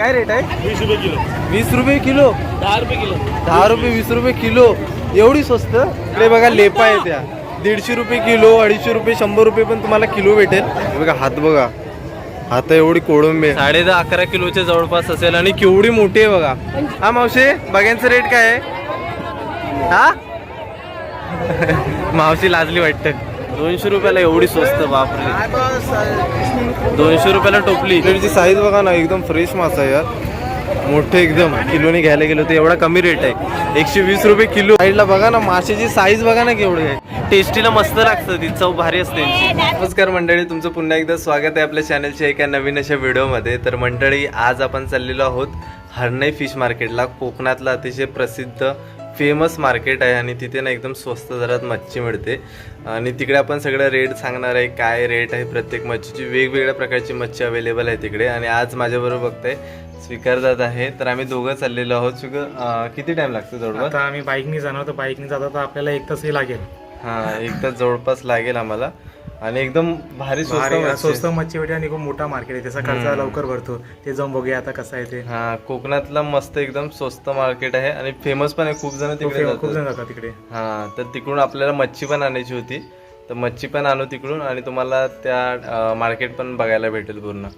काय रेट आहे? वीस रुपये किलो. वीस रुपये किलो? दहा रुपये किलो. दहा रुपये वीस रुपये किलो. एवढी स्वस्त? इकडे बघा लेपा आहे त्या दीडशे रुपये किलो अडीचशे रुपये शंभर रुपये पण तुम्हाला किलो भेटेल. बघा हात बघा. हात एवढी कोळंबी. साडे दहा अकरा किलोच्या जवळपास असेल आणि केवढी मोठी आहे बघा. हा मावशी बघ्यांचं रेट काय आहे? हा? मावशी लाजली वाटतं. दोनशे रुपयाला एवढी स्वस्त बापरे. दोनशे रुपयाला टोपली. त्याची साईज बघा ना एकदम फ्रेश मासा आहे यार. मोठे एकदम. किलोने घ्यायला गेलो तर एवढा कमी रेट आहे. एकशे वीस रुपये किलो. साईडला बघा ना माशाची साईज बघा ना केवढी आहे. टेस्टीला मस्त लागतं ती चव भारी असते. नमस्कार मंडळी तुमचं पुन्हा एकदा स्वागत आहे आपल्या चॅनलच्या एका नवीन अशा व्हिडिओमध्ये तर मंडळी आज आपण चाललेलो आहोत हरणाई फिश मार्केटला कोकणातलं अतिशय प्रसिद्ध फेमस मार्केट आहे आणि तिथे ना एकदम स्वस्त दरात मच्छी मिळते. आणि तिकडे आपण सगळं रेट सांगणार आहे काय रेट आहे प्रत्येक मच्छीची. वेगवेगळ्या प्रकारची मच्छी अवेलेबल आहे तिकडे. आणि आज माझ्याबरोबर बघताय स्वीकारदात आहे. तर आम्ही दोघं चाललेलो आहोत. स्वीकार किती टाइम लागतो जवळपास आता आम्ही बाईकने जाणार तर बाईकने जाता तर आपल्याला एक तासही लागेल. हा एक तास जवळपास लागेल आम्हाला. आणि एकदम भारी स्वस्त भारी, मच्छी. स्वस्त. मच्छी भेटेल आणि खूप मोठा मार्केट आहे. त्याचा खर्च लवकर भरतो. ते जाऊन बघूया आता कसं आहे ते. हा कोकणातला मस्त एकदम स्वस्त मार्केट आहे आणि फेमस पण आहे. खूप जण खूप तिकडे खूप जण जातात तिकडे. हा तर तिकडून आपल्याला मच्छी पण आणायची होती. तर मच्छी पण आणू तिकडून आणि तुम्हाला त्या मार्केट पण बघायला भेटेल पूर्ण.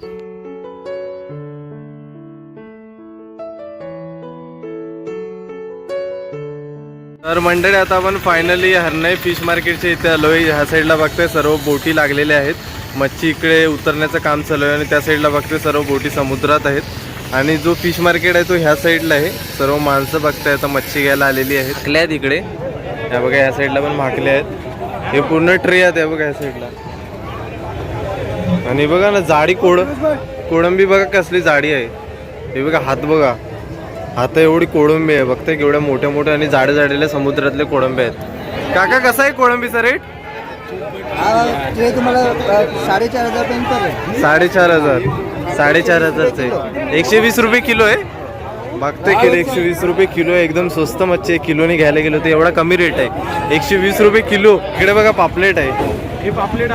तर मंडळी आता आपण फायनली हरणाई फिश मार्केटच्या इथे आलोय. ह्या साईडला बघतोय सर्व बोटी लागलेल्या आहेत. मच्छी इकडे उतरण्याचं काम चालू आहे आणि त्या साईडला बघतोय सर्व बोटी समुद्रात आहेत. आणि जो फिश मार्केट आहे तो ह्या साईडला आहे. सर्व माणसं बघताय आता मच्छी घ्यायला आलेली आहेत. भाकल्या आहेत इकडे. ह्या बघा ह्या साईडला पण भाकल्या आहेत. हे पूर्ण ट्रे आहेत ह्या बघा ह्या साईडला आणि बघा ना जाडी कोड कोळंबी बघा कसली जाडी आहे. हे बघा हात बघा. हात एवढी कोळंबी आहे बघताय केवढ्या मोठ्या मोठ्या आणि जाडे जाडेल्या समुद्रातले कोळंबे आहेत. काका कसा आहे कोळंबीचा रेट ते तुम्हाला अ, साडेचार हजार पर्यंत साडेचार हजार. साडेचार हजारचे एकशे वीस रुपये किलो आहे. बघते किलो एकशे वीस रुपये किलो आहे. एकदम स्वस्त मच्छी आहे. किलोने घ्यायला गेलो तर एवढा कमी रेट आहे. एकशे वीस रुपये किलो. इकडे बघा पापलेट आहे. हे पापलेट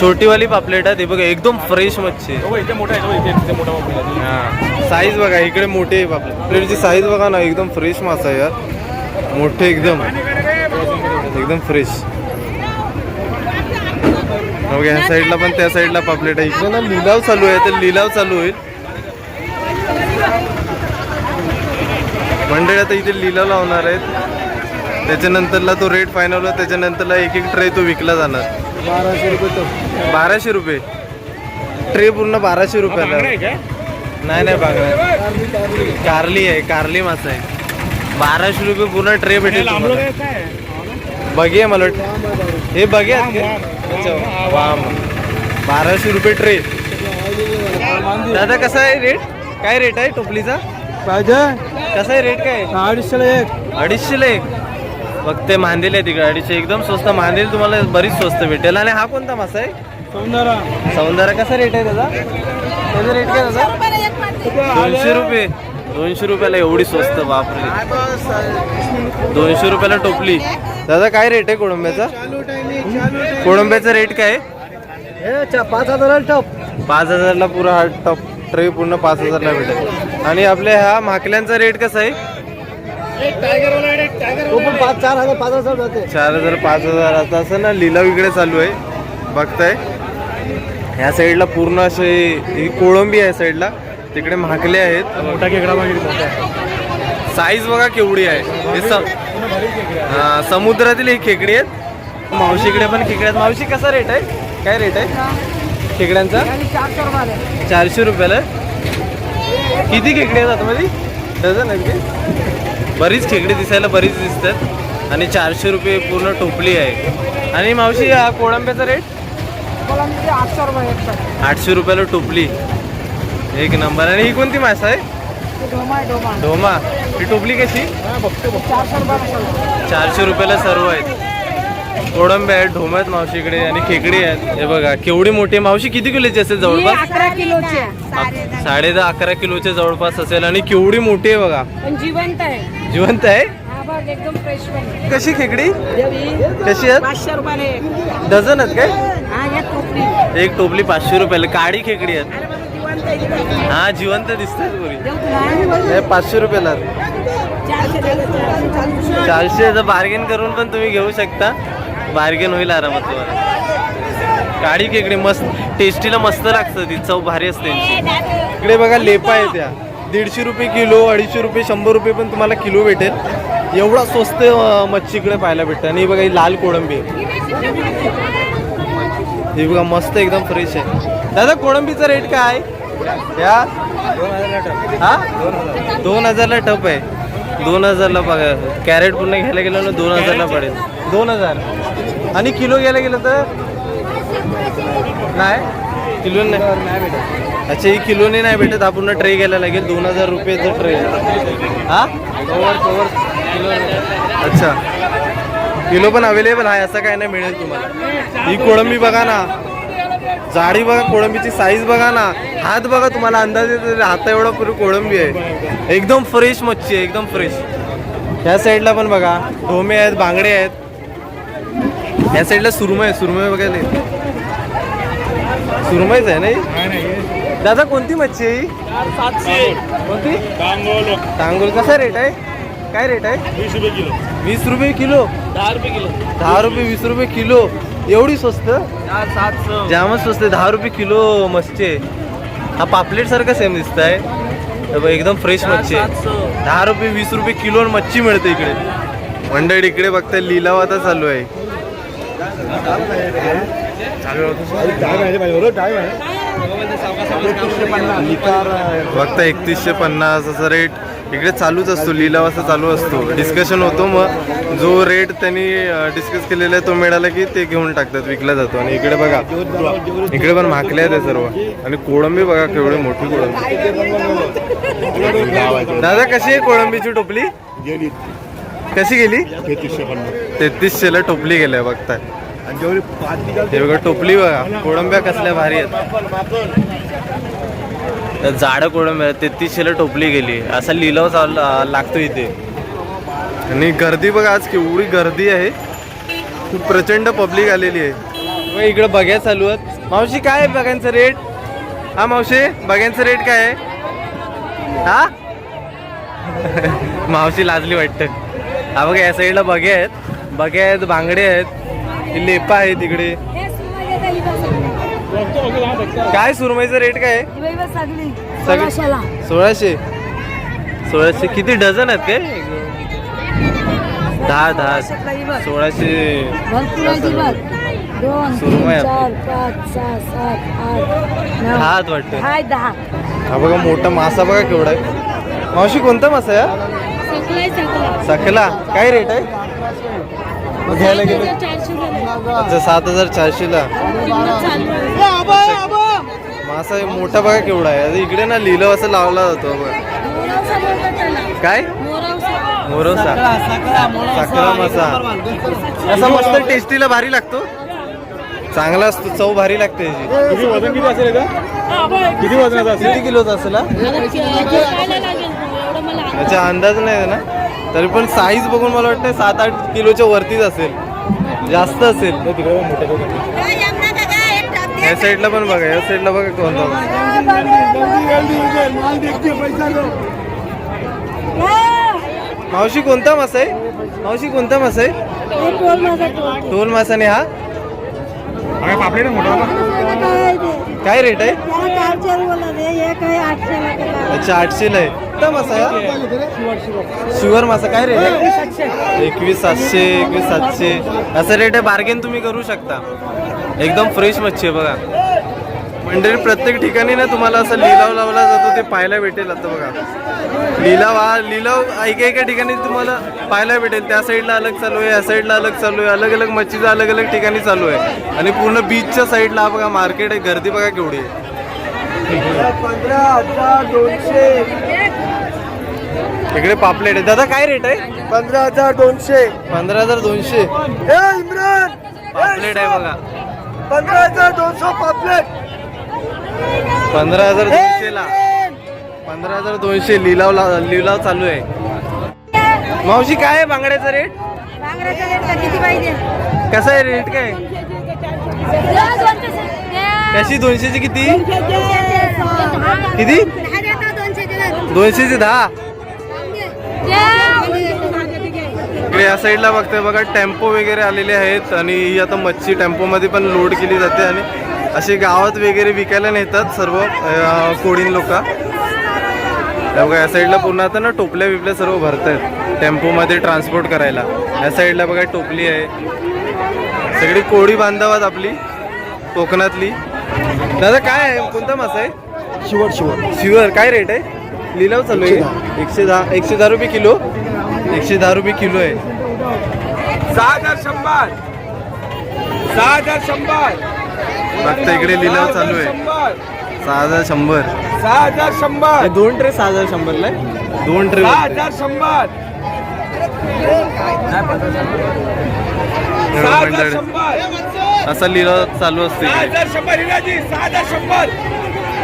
छोटीवाली पापलेट आहे ते बघा एकदम फ्रेश मच्छी आहे. इथे मोठा आहे इथे इथे मोठा पापलेट हा. साईज बघा इकडे मोठी आहे पापलेट. पापलेटची साईज बघा ना एकदम फ्रेश मासा आहे यार. मोठे एकदम. एकदम फ्रेश बघा ह्या साईडला पण त्या साईडला पापलेट आहे. इकडे ना लिलाव चालू आहे तर लिलाव चालू होईल. मंडळी आता इथे लिलाव लावणार आहेत. त्याच्यानंतरला तो रेट फायनल त्याच्यानंतरला एक एक ट्रे तो विकला जाणार. बाराशे रुपये तो. बाराशे रुपये? ट्रे पूर्ण बाराशे रुपयाला नाही नाही बागडा कारली आहे कारली मासा आहे. बाराशे रुपये पूर्ण ट्रे भेटेल. बघे मला हे बघे वा. बाराशे रुपये ट्रे. दादा कसा आहे रेट काय रेट आहे टोपलीचा? पाहिजे कसा आहे रेट काय? आहे? अडीचशेला एक. अडीचशेला एक. बघते मांदेल आहे तिकडे. अडीचशे एकदम स्वस्त मांदेल तुम्हाला बरीच स्वस्त भेटेल. आणि हा कोणता मासा आहे? सौंदर्य सौंदर्य कसा रेट आहे त्याचा? त्याचा रेट काय दादा दोनशे रुपये. दोनशे रुपयाला एवढी स्वस्त बापरे. दोनशे रुपयाला टोपली. दादा काय रेट आहे कोळंब्याचा? कोळंब्याचा रेट काय? पाच हजाराला टप पाच हजारला पुरा हा टप ट्रे पूर्ण पाच हजारला भेटेल. आणि आपल्या ह्या माकल्यांचा रेट कसा आहे? चार हजार पाच हजार जाते चार हजार पाच हजार आता असं ना लिलाव इकडे चालू आहे. बघताय. ह्या साईडला पूर्ण असे ही कोळंबी आहे साईडला. तिकडे माकले आहेत. मोठा खेकडा साईज बघा केवढी आहे. हे सम समुद्रातील ही खेकडी आहेत. मावशीकडे पण खेकड्या आहेत. मावशी कसा रेट आहे? काय रेट आहे? खेकड्यांचा चारशे रुपयाला? किती खेकडी आहेत आतमध्ये? डझन आहेत की? बरीच खेकडी दिसायला बरीच दिसतात. आणि चारशे रुपये पूर्ण टोपली आहे. आणि मावशी हा कोळंब्याचा रेट आठशे रुपयाला टोपली. एक नंबर. आणि ही कोणती मासा आहे? ढोमा ही टोपली कशी? चारशे रुपयाला सर्व आहेत. कोळंबे आहेत ढोमा आहेत मावशीकडे आणि खेकडी आहेत. हे बघा केवढी मोठी. मावशी किती किलोची असेल जवळपास? अकरा किलोचे साडे दहा अकरा किलोच्या जवळपास असेल आणि केवढी मोठी आहे बघा. पण जिवंत आहे. जिवंत आहे? हा बघ एकदम फ्रेश पण कशी खेकडी? कशी आहेत? पाचशे रुपयाला एक. डझन आहेत काय? हा एक टोपली. एक टोपली पाचशे रुपयाला. काळी खेकडी आहेत. जिवंत हा जिवंत दिसतंय पुरी. हे. पाचशे रुपयाला चारशे बार्गेन करून पण तुम्ही घेऊ शकता. बार्गेन होईल आरामात तुम्हाला काळी केकडे मस्त टेस्टीला मस्त लागतं ती चव भारी असते त्यांची. इकडे बघा लेपा आहे त्या. दीडशे रुपये किलो अडीचशे रुपये शंभर रुपये पण तुम्हाला किलो भेटेल. एवढा स्वस्त मच्छी इकडे पाहायला भेटतं. आणि बघा ही लाल कोळंबी आहे. ही बघा मस्त एकदम फ्रेश आहे. दादा कोळंबीचा रेट काय? या? हा? दोन हजारला टप आहे. दोन हजारला बघा कॅरेट पूर्ण घ्यायला गेलं ना दोन हजारला पडेल. दोन हजार. आणि किलो घ्यायला गेलं तर? नाही. किलो नाही. अच्छा ही किलोने नाही भेटत. हा पूर्ण ट्रे घ्यायला लागेल. दोन हजार रुपयेचं ट्रे हा? कवर कवर किलो अच्छा. किलो पण अवेलेबल आहे. असं काय नाही मिळेल तुम्हाला. ही कोळंबी बघा ना. जाडी बघा कोळंबीची साईज बघा ना. हात बघा तुम्हाला अंदाज येतो हात एवढा पुरी कोळंबी आहे. एकदम फ्रेश मच्छी आहे. एकदम फ्रेश ह्या साईडला पण बघा. ढोमे आहेत बांगडे आहेत. ह्या साईडला सुरमई आहे सुरमई बघायला सुरमईच आहे नाही दादा कोणती मच्छी आहे ही? कोणती? तांगोल कसा रेट आहे? काय रेट आहे? वीस रुपये किलो. वीस रुपये किलो? दहा रुपये किलो. दहा रुपये वीस रुपये किलो. एवढी स्वस्त? जामच स्वस्त. दहा रुपये किलो मच्छी आहे. हा पापलेट सारखा सेम दिसत आहे एकदम फ्रेश मच्छी आहे. दहा रुपये वीस रुपये किलो मच्छी मिळते इकडे. मंडळी इकडे बघताय लिलाव आता चालू आहे. बघता एकतीसशे पन्नास असा रेट इकडे चालूच असतो लिलाव चालू असतो. डिस्कशन होतो मग जो रेट त्यांनी डिस्कस केलेला आहे तो मिळाला की ते घेऊन टाकतात विकला जातो. आणि इकडे बघा इकडे पण माकले आहेत सर्व. आणि कोळंबी बघा केवढी मोठी कोळंबी. दादा कशी आहे कोळंबीची टोपली? गेली कशी गेली? तेहतीसशे पन्नास ला टोपली गेल्या बघताय. आणि जेवढी पाच हे बघा टोपली बघा कोळंब्या कसल्या भारी आहेत. जाड जाडं कोळंब्या तेहतीसशेला टोपली गेली. असा लिलाव चाल लागतो इथे. आणि गर्दी बघा आज केवढी गर्दी आहे. खूप प्रचंड पब्लिक आलेली आहे. मग इकडं बघ्या चालू आहेत. मावशी काय आहे बघ्यांचं रेट हा मावशी बघ्यांचा रेट काय आहे? हा? मावशी लाजली वाटतं. हा बघा या साईडला बघे आहेत. बघे आहेत बांगडे आहेत. लेपा आहे तिकडे काय सुरमईचा रेट काय? सोळाशे. सोळाशे किती डझन आहेत काय? दहा दहा. सोळाशे. सुरमई दहा वाटतं. हा बघा मोठा मासा बघा केवढा आहे. मावशी कोणता मासा आहे सकला काय रेट आहे मग घ्यायला गेलो अच्छा सात हजार चारशेला मासा हे मोठा बघा केवढा आहे इकडे ना लिहिलं असं लावला जातो बघा काय मोरवसा साखरा मासा असा मस्त टेस्टीला भारी लागतो चांगला असतो चव भारी लागते याची किती वजन किती असेल का किती वजनाचा असेल किती किलोचा असेल हा? याचा अंदाज नाही ना. तरी पण साईज बघून मला वाटतं सात आठ किलोच्या वरतीच असेल. जास्त असेल. या साईडला पण बघा या साईडला बघा कोणता मावशी कोणता मासा आहे? मावशी कोणता मासा आहे? टोल मासाने हा? अरे पापलेट आहे मोठा. वाला. काय रेट आहे? अच्छा आठशेला आहे. कोणता मासा आहे? शुगर मासा. काय रेट आहे? एकवीस सातशे एकवीस सातशे. असं रेट आहे बार्गेन तुम्ही करू शकता. एकदम फ्रेश मच्छी आहे बघा. म्हणजे प्रत्येक ठिकाणी ना तुम्हाला असं लिलाव लावला जातो ते पाहायला भेटेल आता बघा. लिलाव हा लिलाव एका एका ठिकाणी तुम्हाला पाहायला भेटेल. त्या साईडला अलग चालू आहे या साईडला अलग चालू आहे अलग अलग मच्छीचं अलग अलग ठिकाणी चालू आहे. आणि पूर्ण बीचच्या साईडला हा बघा मार्केट आहे गर्दी बघा केवढी आहे. पंधरा हजार दोनशे इकडे पापलेट आहे. दादा काय रेट आहे? पंधरा हजार दोनशे. पंधरा हजार दोनशे. इम्रान! पापलेट आहे बघा. पंधरा हजार दोनशे पापलेट. पंधरा हजार दोनशे ला पंधरा हजार दोनशे लिलाव लिलाव चालू आहे. मावशी काय आहे बांगड्याचा रेट किती पाहिजे? कसा आहे रेट काय? कशी दोनशेची किती? किती? दोनशेचे दहा. इकडे या साईडला बघताय बघा टेम्पो वगैरे आलेले आहेत आणि ही आता मच्छी टेम्पोमध्ये पण लोड केली जाते आणि असे गावात वगैरे विकायला नेतात सर्व कोळीण लोक. बघा या साईडला पूर्ण आता ना टोपल्या बिपल्या सर्व भरत आहेत टेम्पोमध्ये ट्रान्सपोर्ट करायला. या साईडला बघा टोपली आहे. सगळी कोळी बांधवात आपली कोकणातली. दादा काय आहे? कोणता मासा आहे? शिवट शिवट शिवर. काय रेट आहे? लिलाव चालू आहे. एकशे दहा. एकशे दहा रुपये किलो? एकशे दहा रुपये किलो आहे. सहा हजार शंभर. सहा हजार शंभर. बघता इकडे लिलाव चालू आहे. शंभर सहा हजार शंभर. सहा हजार शंभर. हे दोन ट्रे सहा हजार शंभरला आहे. दोन ट्रे सहा हजार शंभर. सहा हजार मंडळ शंभर. असा लिलाव चालू असते. सहा इकडे. हजार शंभर हिराजी सहा हजार शंभर.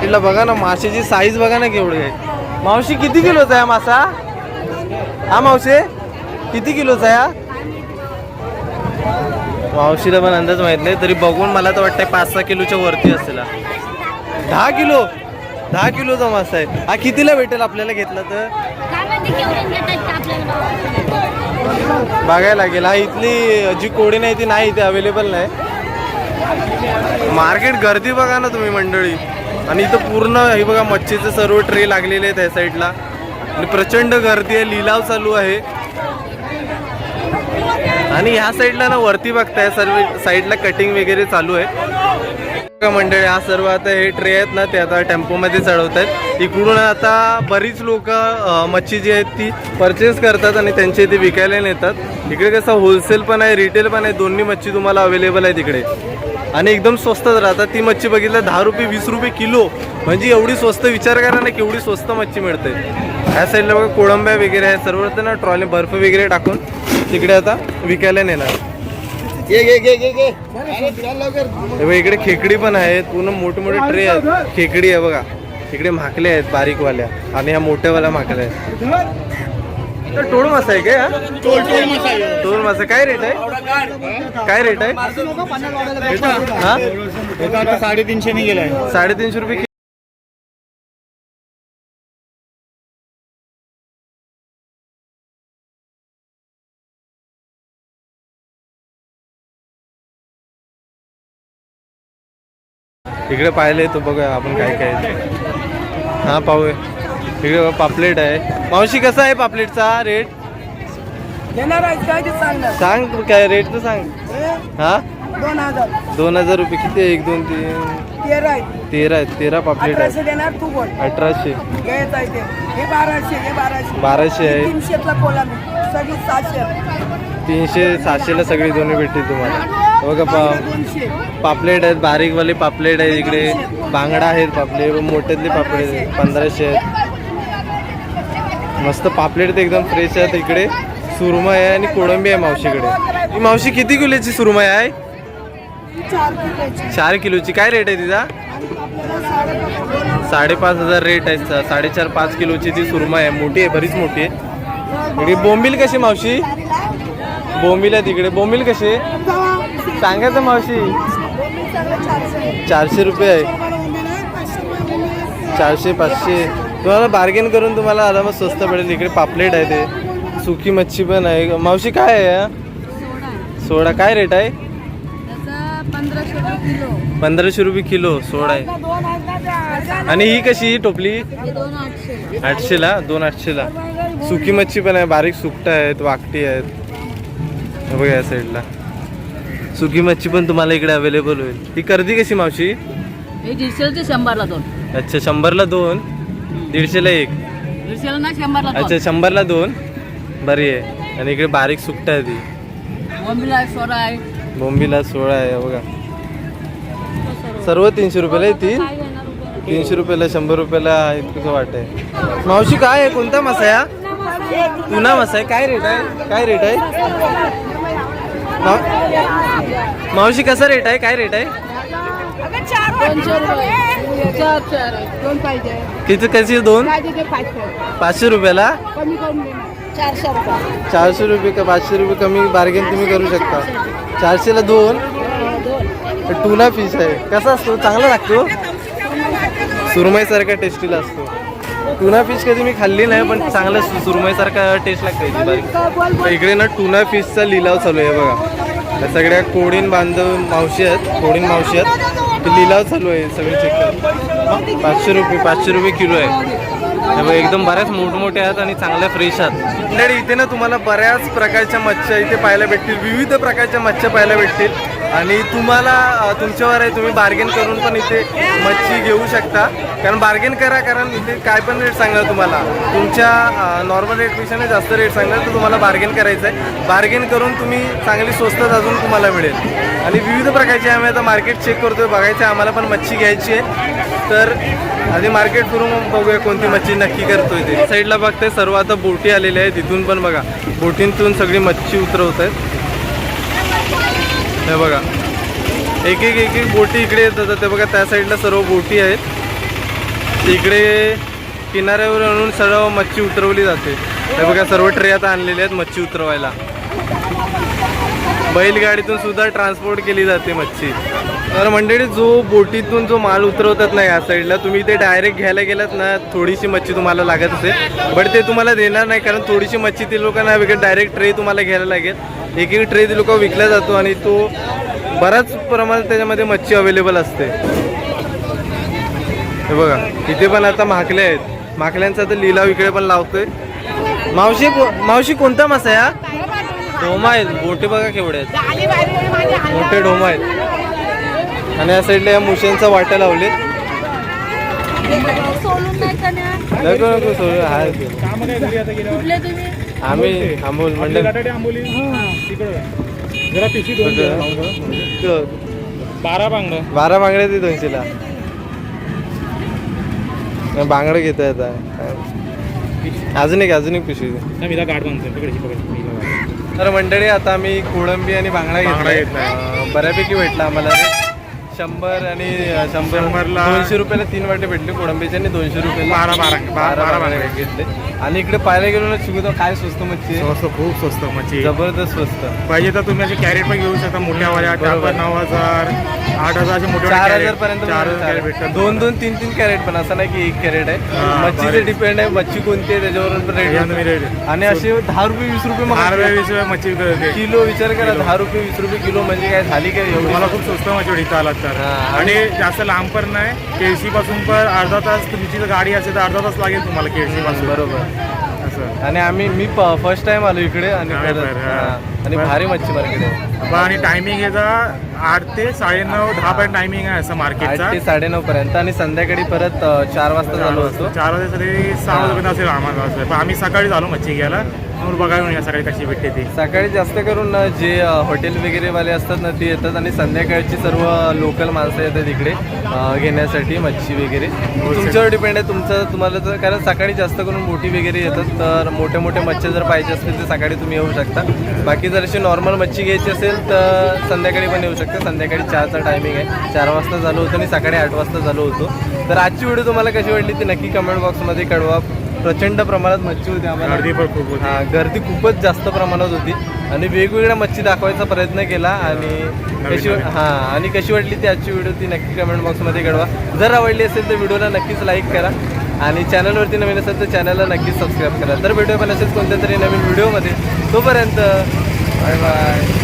तिला बघा ना माशाची साईज बघा ना केवढी आहे. मावशी किती किलोचा आहे हा मासा? हा मावशी किती किलोचा आहे हा? मावशीला पण अंदाज माहीत नाही तरी बघून मला तर वाटतंय पाच सहा किलोच्या वरती असेल दहा किलो? दहा किलोचा मासा आहे. हा कितीला भेटेल आपल्याला घेतला तर? बघायला लागेल. हा इथली जी कोडी नाही ती नाही इथे अवेलेबल नाही. मार्केट गर्दी बघा ना तुम्ही मंडळी. आणि इथं पूर्ण हे बघा मच्छीचे सर्व ट्रे लागलेले आहेत या साईडला आणि प्रचंड गर्दी आहे लिलाव चालू आहे. आणि ह्या साईडला ना वरती बघताय सर्व साईडला कटिंग वगैरे चालू आहे. मंडळी हा सर्व आता हे ट्रे आहेत ना ते आता टेम्पोमध्ये चढवत आहेत इकडून आता बरीच लोक मच्छी जी आहेत ती परचेस करतात आणि त्यांच्या इथे विकायला नेतात. इकडे कसं होलसेल पण आहे रिटेल पण आहे दोन्ही मच्छी तुम्हाला अवेलेबल आहे तिकडे आणि एकदम स्वस्तच राहतात. ती मच्छी बघितलं दहा रुपये वीस रुपये किलो. म्हणजे एवढी स्वस्त विचार करा ना केवढी स्वस्त मच्छी मिळते. ह्या साईडला बघा कोळंब्या वगैरे आहे सर्व ना ट्रॉली बर्फ वगैरे टाकून. तिकडे आता विकायला नेणार. इकडे खेकडी पण आहेत पूर्ण मोठे मोठे ट्रे आहेत. खेकडी आहे बघा. इकडे माकले आहेत बारीकवाल्या. आणि ह्या मोठ्यावाल्या माकल्या आहेत. तर टोळ मासा आहे काय हा? टोळ मासा काय रेट आहे? काय रेट आहे? हा साडेतीनशे ने गेलाय. साडेतीनशे रुपये इकडे पाहिले तो बघा आपण काय काय. हा पाहूया. इकडे पापलेट आहे. मावशी कसा आहे पापलेटचा रेट सांग तू काय रेट तर सांग. हा? दोन हजार. दोन हजार रुपये किती आहे? एक दोन तीन. तेरा आहे. तेरा पापलेट आहे. देणार तू बोल. अठराशे. हे बाराशे हे बाराशे. बाराशे आहे. कोला सगळी सातशे तीनशे सगळी दोन्ही भेटतील तुम्हाला. बघा पा पापलेट आहेत बारीकवाले पापलेट आहेत इकडे. बांगडा आहेत पापलेट मोठ्यातले पापलेट आहेत पंधराशे आहेत. मस्त पापलेट तर एकदम फ्रेश आहेत इकडे. सुरमई आहे आणि कोळंबी आहे मावशीकडे. ही मावशी किती किलोची सुरमा आहे? चार किलोची. काय रेट आहे तिचा? साडेपाच हजार रेट आहे साडेचार पाच किलोची ती सुरमा आहे. मोठी आहे बरीच मोठी आहे. इकडे बोंबील कशी मावशी? बोंबील आहे तिकडे बोंबील आहे? सांगा तर मावशी? चारशे रुपये आहे. चारशे पाचशे. तुम्हाला बार्गेन करून तुम्हाला आरामात स्वस्त पडेल. इकडे पापलेट आहे ते. सुकी मच्छी पण आहे. मावशी काय आहे सोडा. काय रेट आहे? पंधराशे रुपये किलो सोडा आहे. आणि ही कशी ही टोपली? दोन आठशे आठशेला? दोन आठशेला. सुकी मच्छी पण आहे. बारीक सुकटा आहेत वाकटी आहेत. बघा या साईडला सुकी मच्छी पण तुम्हाला इकडे अवेलेबल होईल. ही कर्दी कशी मावशी? हे दीडशेला शंभरला दोन. अच्छा शंभरला दोन? दीडशेला एक? दीडशेला ना शंभरला दोन. अच्छा शंभरला दोन? बरी आहे. आणि इकडे बारीक सुकटा आहे ती आहे आहे. बोंबीला सोळा आहे बघा. सर्व तीनशे रुपयाला आहे ती? तीनशे रुपयाला शंभर रुपयाला इतकं वाट आहे. मावशी काय आहे? कोणता मासा आहे हा? तुना मासा आहे. काय रेट आहे? काय रेट आहे? मावशी कसा रेट आहे? काय रेट आहे? किती कशी दोन? पाचशे रुपयाला? चारशे रुपये. का पाचशे रुपये कमी बार्गेन तुम्ही करू शकता. चारशेला दोन? टुना फिश आहे. कसा असतो? चांगला लागतो. सुरमईसारखा टेस्टीला असतो. टुना फिश कधी मी खाल्ली नाही पण चांगलं सुरमईसारखा टेस्ट लागते इकडे ना टुना फिशचा लिलाव चालू आहे बघा. सगळ्या कोडीन बांधव मावशी आहेत कोडीन मावशी आहेत. ते लिलाव चालू आहे सगळे चेक पाचशे रुपये पाचशे रुपये किलो आहे. एकदम बऱ्याच मोठमोठ्या आहेत आणि चांगल्या फ्रेश आहेत. मंडळी इथे ना तुम्हाला बऱ्याच प्रकारच्या मच्छ्या इथे पाहायला भेटतील विविध प्रकारच्या मच्छ्या पाहायला भेटतील. आणि तुम्हाला तुमच्यावर आहे तुम्ही बार्गेन करून पण इथे मच्छी घेऊ शकता. कारण बार्गेन करा कारण इथे काय पण रेट सांगणार तुम्हाला. तुमच्या नॉर्मल रेटपेक्षा नाही जास्त रेट सांगणार तर तुम्हाला बार्गेन करायचं आहे बार्गेन करून तुम्ही चांगली स्वस्तात अजून तुम्हाला मिळेल. आणि विविध प्रकारचे आम्ही आता मार्केट चेक करतोय. बघायचं आहे आम्हाला पण मच्छी घ्यायची आहे. तर आधी मार्केट फिरून मग बघूया कोणती मच्छी नक्की करतोय ते. साईडला बघते सर्व आता बोटी आलेल्या आहेत. तिथून पण बघा बोटींतून सगळी मच्छी उतरवत आहेत हे बघा. एक एक एक एक बोटी इकडे येतात ते बघा त्या साईडला सर्व बोटी आहेत. इकडे किनाऱ्यावर आणून सर्व मच्छी उतरवली जाते. हे बघा सर्व ट्रे आता आणलेले आहेत मच्छी उतरवायला. बैलगाडीतून सुद्धा ट्रान्सपोर्ट केली जाते मच्छी. तर मंडळी जो बोटीतून जो माल उतरवतात ना या साईडला तुम्ही ते डायरेक्ट घ्यायला गेलात ना थोडीशी मच्छी तुम्हाला लागत असेल. बट ते तुम्हाला देणार नाही कारण थोडीशी मच्छी ते लोकांना विकत डायरेक्ट ट्रे तुम्हाला घ्यायला लागेल. एक एक ट्रे लोक विकला जातो आणि तो बराच प्रमाणात त्याच्यामध्ये मच्छी अवेलेबल असते. हे बघा इथे पण आता माकले आहेत. माकल्यांचा तर लिलाव इकडे पण लावतोय. मावशी मावशी कोणता मासा हा? डोमा आहेत. बोटे बघा केवढे आहेत. मोठे डोमा आहेत. आणि या साईडला या मुशांचा वाटा लावले सोडून नाही आम्ही अमोल पिशवी बारा बांगड. बारा बांगडे ते दोनशेला. बांगडं घेता येत अजून एक अजून एक पिशवी दे. मी गाठ बांधतो तिकडे पकड तर मंडळी आता आम्ही कोळंबी आणि बांगडा बांगडा. अं, बऱ्यापैकी भेटला आम्हाला. शंभर आणि शंभर शंभरला- दोनशे रुपयाला तीन वाटे भेटले कोळंबीचे आणि दोनशे रुपयाला बारा- बारा- बारा- बारा बांगडे. घेतले. आणि इकडे पाहायला गेलो ना शिकवतो काय स्वस्त मच्छी आहे. स्वस्त खूप स्वस्त मच्छी. जबरदस्त स्वस्त. पाहिजे तर तुम्ही असे कॅरेट पण घेऊ शकता मोठ्या वाल्या बरोबर. नऊ हजार आठ हजार असे मोठे चार हजार पर्यंत चार हजार भेटतात. दोन दोन तीन तीन कॅरेट पण असं नाही की एक कॅरेट आहे. हा, मच्छीचे बरं. डिपेंड आहे मच्छी कोणती आहे त्याच्यावर तुम्ही रेट rate. आणि असे दहा रुपये वीस रुपये मग बारा वीस रुपये मच्छी किलो विचार करा दहा रुपये वीस रुपये किलो म्हणजे काय झाली काय एवढी? तुम्हाला खूप स्वस्त मच्छी भेटत आलात हा. आणि जास्त लांब पण नाही. केळशी पासून पण अर्धा तास तुमची जर गाडी असेल तर अर्धा तास लागेल तुम्हाला केळशी पासून. बरोबर. असं. आणि आम्ही मी फर्स्ट टाइम आलो इकडे आणि हा, बरं, हा. हा. आणि. भारी मच्छी मार्केट आहे. बा आणि टायमिंग याचा आठ ते साडेनऊ दहा पर्यंत टायमिंग आहे असं आठ मार्केटचा ते साडेनऊ पर्यंत. आणि संध्याकाळी परत अ, चार वाजता चालू असतो चार वाजता सहा वाजेपर्यंत असेल आम्हाला असं. पण आम्ही सकाळी झालो मच्छी घ्यायला. म्हणून बघायला या सकाळी कशी भेटते ती. सकाळी जास्त करून ना जे हॉटेल वगैरे वाले असतात ना ते येतात आणि संध्याकाळची सर्व लोकल माणसं येतात इकडे घेण्यासाठी मच्छी वगैरे. तुमच्यावर डिपेंड आहे तुमचं तुम्हाला तर कारण सकाळी जास्त करून बोटी वगैरे येतात तर मोठे मोठे मच्छी जर पाहिजे असतील तर सकाळी तुम्ही येऊ शकता. बाकी जर अशी नॉर्मल मच्छी घ्यायची असेल तर संध्याकाळी पण येऊ शकता. संध्याकाळी चारचा टायमिंग आहे. चार वाजता चालू होतं आणि सकाळी आठ वाजता चालू होतो. तर आजची व्हिडिओ तुम्हाला कशी वाटली ती नक्की कमेंट बॉक्समध्ये कळवा. प्रचंड प्रमाणात मच्छी होती आम्हाला. गर्दी पण खूप होती. हा गर्दी खूपच जास्त प्रमाणात होती. आणि वेगवेगळ्या मच्छी दाखवायचा प्रयत्न केला आणि कशी नवीन. हा आणि कशी वाटली ती आजची व्हिडिओ ती नक्की कमेंट बॉक्समध्ये कळवा. जर आवडली असेल तर व्हिडिओला नक्कीच लाईक करा. आणि चॅनलवरती नवीन असेल तर चॅनलला नक्कीच सबस्क्राईब करा. तर भेटूया पण असेच कोणत्या तरी नवीन व्हिडिओमध्ये तोपर्यंत बाय बाय